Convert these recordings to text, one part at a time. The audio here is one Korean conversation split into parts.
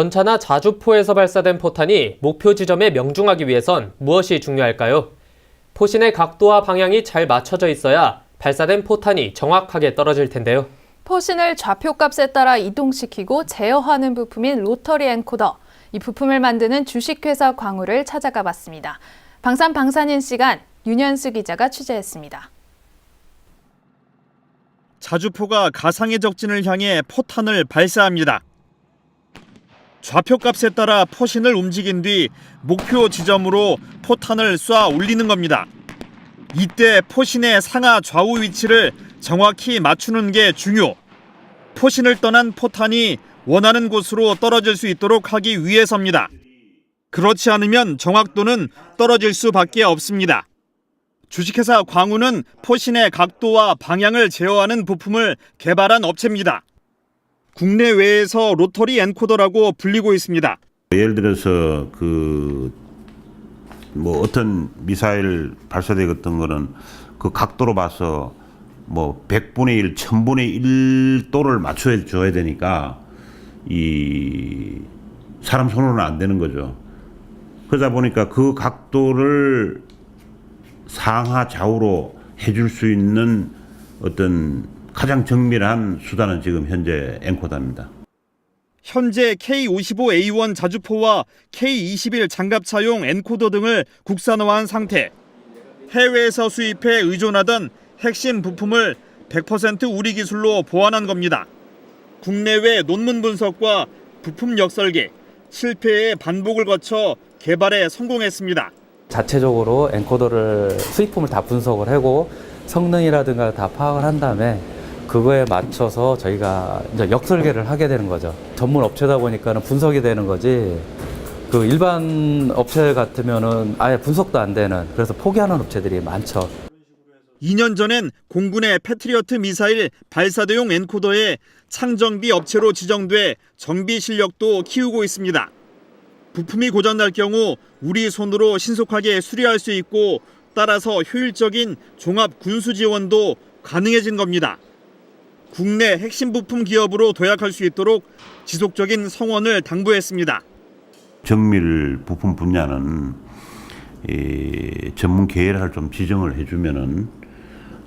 전차나 자주포에서 발사된 포탄이 목표 지점에 명중하기 위해선 무엇이 중요할까요? 포신의 각도와 방향이 잘 맞춰져 있어야 발사된 포탄이 정확하게 떨어질 텐데요. 포신을 좌표값에 따라 이동시키고 제어하는 부품인 로터리 엔코더. 이 부품을 만드는 주식회사 광우를 찾아가 봤습니다. 방산 방산인 시간 윤현수 기자가 취재했습니다. 자주포가 가상의 적진을 향해 포탄을 발사합니다. 좌표값에 따라 포신을 움직인 뒤 목표 지점으로 포탄을 쏴 올리는 겁니다. 이때 포신의 상하 좌우 위치를 정확히 맞추는 게 중요. 포신을 떠난 포탄이 원하는 곳으로 떨어질 수 있도록 하기 위해서입니다. 그렇지 않으면 정확도는 떨어질 수밖에 없습니다. 주식회사 광우는 포신의 각도와 방향을 제어하는 부품을 개발한 업체입니다. 국내외에서 로터리 엔코더라고 불리고 있습니다. 예를 들어서 그 뭐 어떤 미사일 발사되었던 거는 그 각도로 봐서 뭐 100분의 1, 1000분의 1도를 맞춰 줘야 되니까 이 사람 손으로는 안 되는 거죠. 그러다 보니까 그 각도를 상하 좌우로 해줄 수 있는 어떤 가장 정밀한 수단은 지금 현재 엔코다입니다. 현재 K55A1 자주포와 K21 장갑차용 엔코더 등을 국산화한 상태. 해외에서 수입해 의존하던 핵심 부품을 100% 우리 기술로 보완한 겁니다. 국내외 논문 분석과 부품 역설계, 실패의 반복을 거쳐 개발에 성공했습니다. 자체적으로 엔코더를 수익품을 다 분석을 하고 성능이라든가 다 파악을 한 다음에 그거에 맞춰서 저희가 이제 역설계를 하게 되는 거죠. 전문 업체다 보니까는 분석이 되는 거지. 그 일반 업체 같으면은 아예 분석도 안 되는 그래서 포기하는 업체들이 많죠. 2년 전엔 공군의 패트리어트 미사일 발사대용 엔코더에 창정비 업체로 지정돼 정비 실력도 키우고 있습니다. 부품이 고장날 경우 우리 손으로 신속하게 수리할 수 있고 따라서 효율적인 종합 군수 지원도 가능해진 겁니다. 국내 핵심 부품 기업으로 도약할 수 있도록 지속적인 성원을 당부했습니다. 정밀 부품 분야는 이 전문 계열을 좀 지정을 해주면은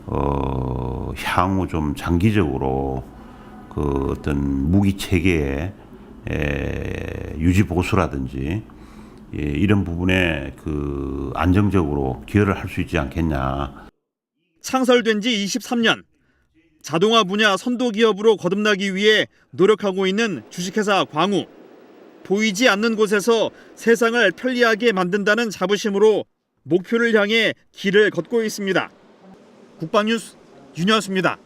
어 향후 좀 장기적으로 그 어떤 무기 체계의 에, 유지 보수라든지 예, 이런 부분에 그 안정적으로 기여를 할 수 있지 않겠냐. 창설된 지 23년 자동화 분야 선도 기업으로 거듭나기 위해 노력하고 있는 주식회사 광우. 보이지 않는 곳에서 세상을 편리하게 만든다는 자부심으로 목표를 향해 길을 걷고 있습니다. 국방뉴스 윤현수입니다.